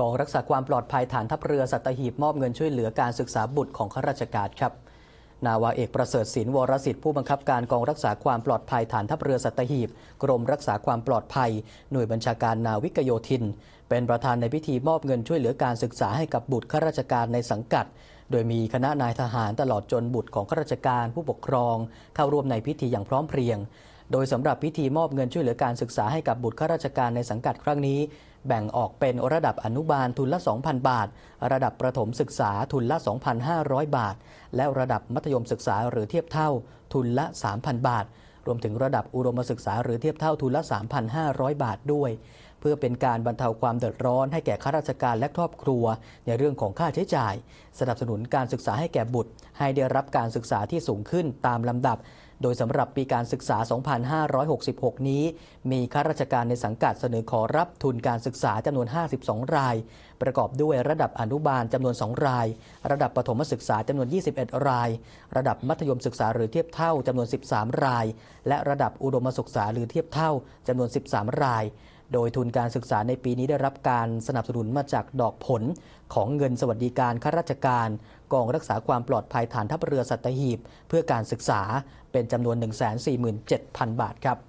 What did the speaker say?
กองรักษาความปลอดภัยฐานทัพเรือสัตหีบมอบเงินช่วยเหลือการศึกษาบุตรของข้าราชการครับ นาวาเอกประเสริฐศิลป์วรสิทธิ์ผู้บังคับการกองรักษาความปลอดภัยฐานทัพเรือสัตหีบ กรมรักษาความปลอดภัย หน่วยบัญชาการนาวิกโยธิน เป็นประธานในพิธีมอบเงินช่วยเหลือการศึกษาให้กับบุตรข้าราชการในสังกัด โดยมีคณะนายทหารตลอดจนบุตรของข้าราชการผู้ปกครอง เข้าร่วมในพิธีอย่างพร้อมเพรียงโดยสำหรับพิธีมอบเงินช่วยเหลือการศึกษาให้กับบุตรข้าราชการในสังกัดครั้งนี้ แบ่งออกเป็นระดับอนุบาลทุนละ 2,000 บาท ระดับประถมศึกษาทุนละ 2,500 บาท และระดับมัธยมศึกษาหรือเทียบเท่าทุนละ 3,000 บาท รวมถึงระดับอุดมศึกษาหรือเทียบเท่าทุนละ 3,500 บาทด้วย เพื่อเป็นการบรรเทาความเดือดร้อนให้แก่ข้าราชการและครอบครัว ในเรื่องของค่าใช้จ่าย สนับสนุนการศึกษาให้แก่บุตร ให้ได้รับการศึกษาที่สูงขึ้นตามลำดับ โดยสำหรับปีการศึกษา 2566 นี้ มีข้าราชการในสังกัดเสนอขอรับทุนการศึกษาจำนวน 52 ราย ประกอบด้วยระดับอนุบาลจำนวน 2 ราย ระดับประถมศึกษาจำนวน 21 ราย ระดับมัธยมศึกษาหรือเทียบเท่าจำนวน 13 ราย และระดับอุดมศึกษาหรือเทียบเท่าจำนวน 13 ราย โดยทุนการศึกษาในปีนี้ได้รับการสนับสนุนมาจากดอกผลของเงินสวัสดิการข้าราชการกองรักษาความปลอดภัยฐานทัพเรือสัตหีบ เพื่อการศึกษาเป็นจำนวน 147,000 บาทครับ